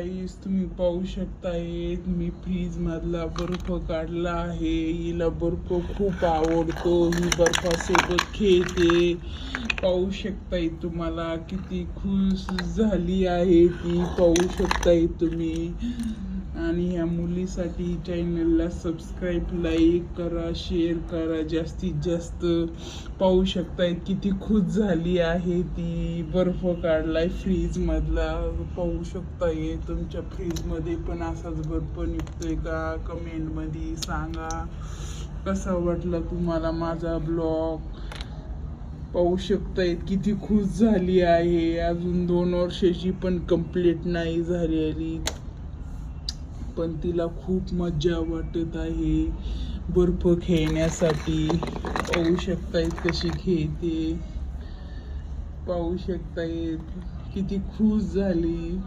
गाईस तुम्ही पाहू शकतायत मी फ्रीज मधला बर्फ काढला आहे. हिला बर्फ खूप आवडतो. ही बर्फासोबत खेळते. पाहू शकताय तुम्हाला किती खुश झाली आहे ती. पाहू शकताय तुम्ही. आणि ह्या मुलीसाठी चॅनलला सबस्क्राईब लाईक करा शेअर करा. जास्तीत जास्त पाहू शकताय किती खुश झाली आहे ती. बर्फ काढलाय फ्रीजमधला पाहू शकताय तुमच्या फ्रीजमध्ये पण असाच बर्फ निघतोय का? कमेंटमध्ये सांगा. कसा वाटला तुम्हाला माझा ब्लॉग पाहू शकताय किती खुश झाली आहे. अजून दोन वर्षाची पण कंप्लीट नाही झालेली. पण तिला खूप मज्जा वाटत आहे. बर्फ खेळण्यासाठी. पाहू शकतायत कशी खेळते. पाहू शकतायत किती खुश झाली.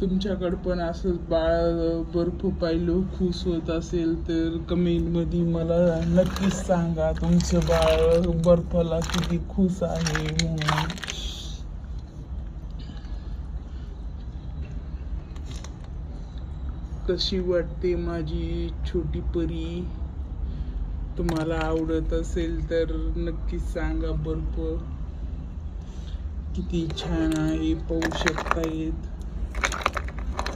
तुमच्याकडं पण असंच बाळ बर्फ पाहिलं खुश होत असेल तर कमेंटमध्ये मला नक्कीच सांगा. तुमचं बाळ बर्फाला किती खुश आहे म्हणून. कशी वाटते माझी छोटी परी? तुम्हाला आवडत असेल तर नक्कीच सांगा बर्फ किती छान आहे पाहू शकतायत.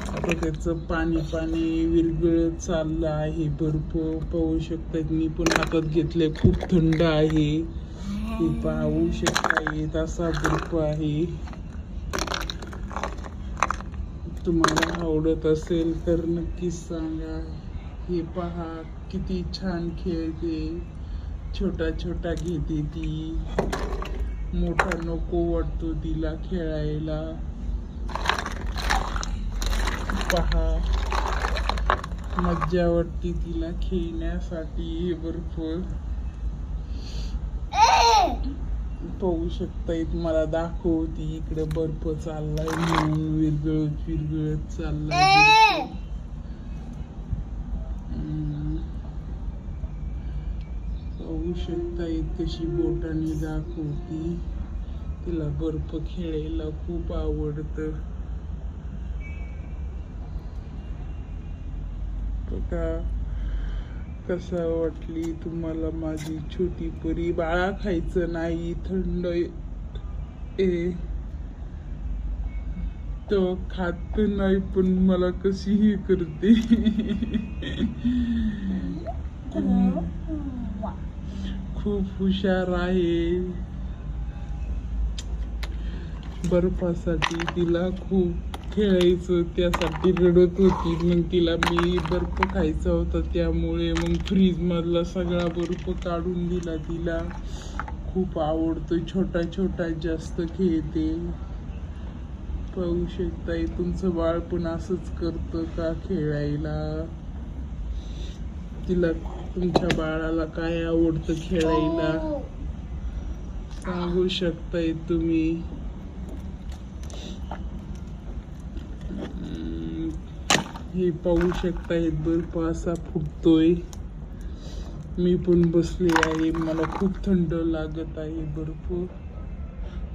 आता त्याचं पाणी पाणी विरगळत चाललं आहे बर्फ पाहू शकतात मी पण हातात घेतले खूप थंड आहे. ते पाहू शकतायत असा बर्फ आहे. तुम्हाला आवडत असेल तर नक्कीच सांगा. हे पहा किती छान खेळते छोटा छोटा घेते ती. मोठा नको वाटतो तिला खेळायला. पहा मज्जा वाटते तिला खेळण्यासाठी भरपूर पाहू शकतायत. मला दाखवती इकडे बर्फ चाललाय म्हणून विरगळत विरगळत चाललाय. पाहू शकतायत कशी बोटाने दाखवती तिला बर्फ खेळायला खूप आवडतं. बघा. कसा वाटली तुम्हाला माझी छोटी परी? बाळा खायचं नाही थंड ए. तो खात नाही पण मला कशीही करते? खूप हुशार आहे. बर्फासाठी तिला खूप खेळायचं त्यासाठी रडत होती. मग तिला मी बर्फ खायचा होता. त्यामुळे मग फ्रीज मधला सगळा बर्फ काढून दिला. तिला खूप आवडतो छोटा छोटा जास्त खेळते. पाहू शकताय तुमचं बाळ पण असंच करतं का खेळायला? तिला तुमच्या बाळाला काय आवडतं खेळायला? सांगू शकताय तुम्ही. हे पाहू शकताय बर्फ असा फुटतोय मी पण बसले आहे. मला खूप थंड लागत आहे बर्फ.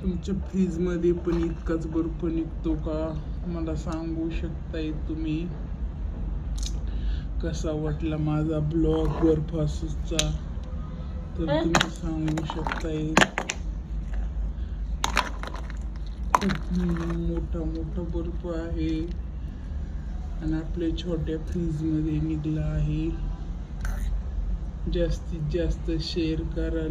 तुमच्या फ्रीजमध्ये पण इतकाच बर्फ निघतो का? मला सांगू शकताय तुम्ही. कसा वाटला माझा ब्लॉग बर्फासूचा तर तुम्ही सांगू शकताय. खूप मोठा मोठा बर्फ आहे. आणि आपल्या छोट्या फ्रीजमध्ये निघला आहे. जास्तीत जास्त शेअर करा.